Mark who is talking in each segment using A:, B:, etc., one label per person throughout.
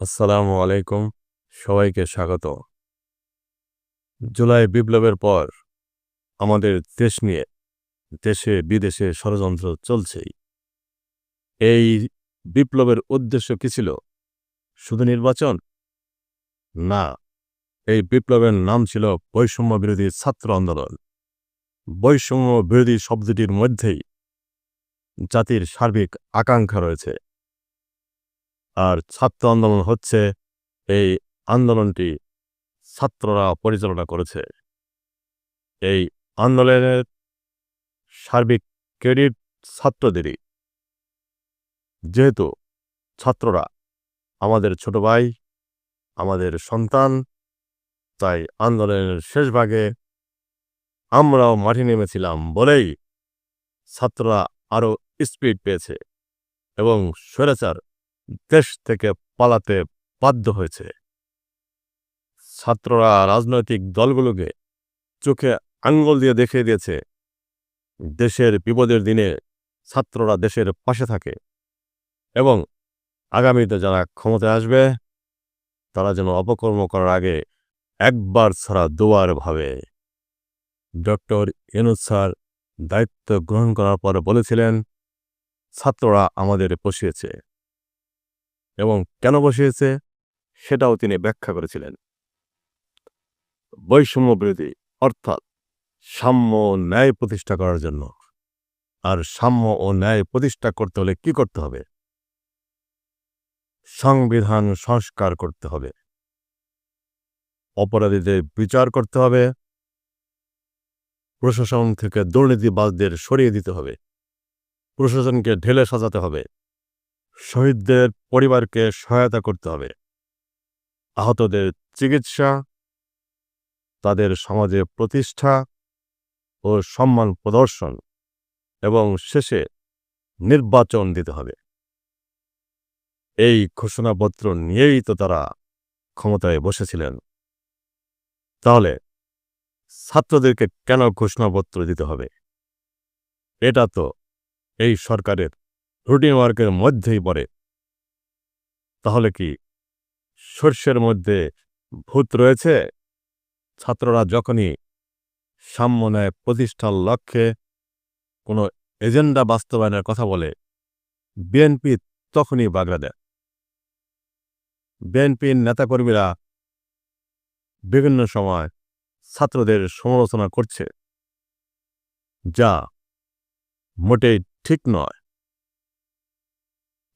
A: আসসালামু আলাইকুম, সবাইকে স্বাগত জুলাই বিপ্লবের পর আমাদের দেশ নিয়ে দেশে বিদেশে ষড়যন্ত্র চলছেই। এই বিপ্লবের উদ্দেশ্য কি ছিল? শুধু নির্বাচন? না এই বিপ্লবের নাম ছিল বৈষম্য বিরোধী ছাত্র আন্দোলন। বৈষম্য বিরোধী শব্দটির মধ্যেই জাতির সার্বিক আকাঙ্ক্ষা রয়েছে। আর ছাত্র আন্দোলন হচ্ছে এই আন্দোলনটি ছাত্ররা পরিচালনা করেছে। এই আন্দোলনের সার্বিক ক্রেডিট ছাত্রদেরই। যেহেতু ছাত্ররা আমাদের ছোট ভাই, আমাদের সন্তান তাই আন্দোলনের শেষ ভাগে আমরাও মাঠে নেমেছিলাম বলেই ছাত্ররা আরও স্পিড পেয়েছে এবং স্বৈরাচার দেশ থেকে পালাতে বাধ্য হয়েছে। ছাত্ররা রাজনৈতিক দলগুলোকে চোখে আঙ্গুল দিয়ে দেখিয়ে দিয়েছে, দেশের বিপদের দিনে ছাত্ররা দেশের পাশে থাকে এবং আগামীতে যারা ক্ষমতায় আসবে, তারা যেন অপকর্ম করার আগে একবার ছাড়া দুবার ভাবে। ডক্টর ইনুজ স্যার দায়িত্ব গ্রহণ করার পর বলেছিলেন, ছাত্ররা আমাদের বসিয়েছে। এবং কেন বসিয়েছে সেটাও তিনি ব্যাখ্যা করেছিলেন। বৈষম্য বিরোধী, অর্থাৎ সাম্য ও ন্যায় প্রতিষ্ঠা করার জন্য। আর সাম্য ও ন্যায় প্রতিষ্ঠা করতে হলে কি করতে হবে? সংবিধান সংস্কার করতে হবে। অপরাধীদের বিচার করতে হবে। প্রশাসন থেকে দুর্নীতিবাজদের সরিয়ে দিতে হবে। প্রশাসনকে ঢেলে সাজাতে হবে। শহীদদের পরিবারকে সহায়তা করতে হবে। আহতদের চিকিৎসা, তাদের সমাজে প্রতিষ্ঠা ও সম্মান প্রদর্শন এবং শেষে নির্বাচন দিতে হবে। এই ঘোষণাপত্র নিয়েই তো তারা ক্ষমতায় বসেছিলেন। তাহলে ছাত্রদেরকে কেন ঘোষণাপত্র দিতে হবে? এটা তো এই সরকারের রুটিন ওয়ার্কের মধ্যেই পড়ে। তাহলে কি শস্যের মধ্যে ভূত রয়েছে? ছাত্ররা যখনই সাম্য ন্যায় প্রতিষ্ঠার লক্ষ্যে কোনো এজেন্ডা বাস্তবায়নের কথা বলে, বিএনপি তখনই বাগড়া দেয়। বিএনপির নেতাকর্মীরা বিভিন্ন সময় ছাত্রদের সমালোচনা করছে, যা মোটেই ঠিক নয়।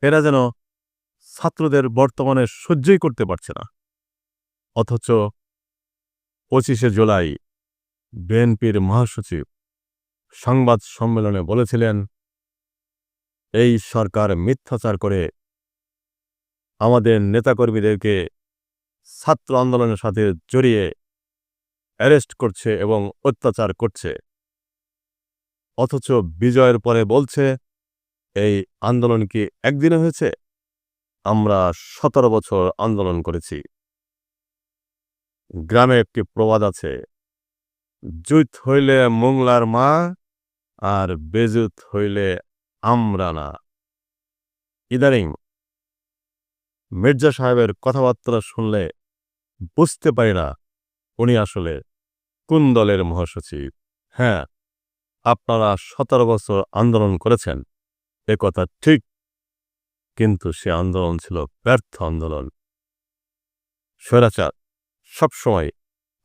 A: এরা যেন ছাত্রদের বর্তমানে সহ্যই করতে পারছে না। অথচ পঁচিশে জুলাই বিএনপির মহাসচিব সংবাদ সম্মেলনে বলেছিলেন, এই সরকার মিথ্যাচার করে আমাদের নেতাকর্মীদেরকে ছাত্র আন্দোলনের সাথে জড়িয়ে অ্যারেস্ট করছে এবং অত্যাচার করছে। অথচ বিজয়ের পরে বলছে, এই আন্দোলন কি একদিনে হয়েছে? আমরা সতেরো বছর আন্দোলন করেছি। গ্রামে একটি প্রবাদ আছে জুত হইলে মোংলার মা আর বেজুত হইলে আমরা না। ইদারিং মির্জা সাহেবের কথাবার্তা শুনলে বুঝতে পারি না। উনি আসলে কোন দলের মহাসচিব? হ্যাঁ আপনারা সতেরো বছর আন্দোলন করেছেন। এ কথা ঠিক। কিন্তু সে আন্দোলন ছিল ব্যর্থ আন্দোলন। স্বৈরাচার সবসময়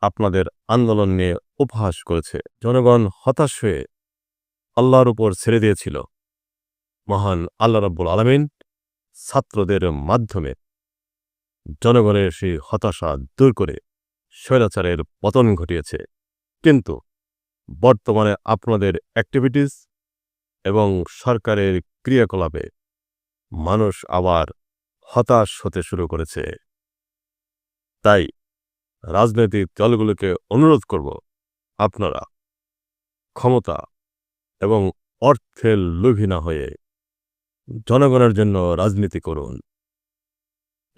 A: আপনাদের আন্দোলন নিয়ে উপহাস করেছে। জনগণ হতাশ হয়ে আল্লাহর উপর ছেড়ে দিয়েছিল। মহান আল্লাহ রব্বুল আলমিন ছাত্রদের মাধ্যমে জনগণের সেই হতাশা দূর করে স্বৈরাচারের পতন ঘটিয়েছে। কিন্তু বর্তমানে আপনাদের অ্যাক্টিভিটিস এবং সরকারের ক্রিয়াকলাপে মানুষ আবার হতাশ হতে শুরু করেছে। তাই রাজনৈতিক দলগুলোকে অনুরোধ করব, আপনারা ক্ষমতা এবং অর্থের লোভী না হয়ে জনগণের জন্য রাজনীতি করুন।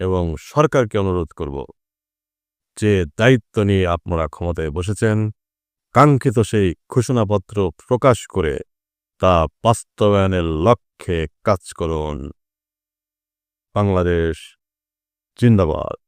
A: এবং সরকারকে অনুরোধ করব যে দায়িত্ব নিয়ে আপনারা ক্ষমতায় বসেছেন, কাঙ্ক্ষিত সেই ঘোষণাপত্র প্রকাশ করে তা বাস্তবায়নের লক্ষ্যে কাজ করুন। বাংলাদেশ জিন্দাবাদ।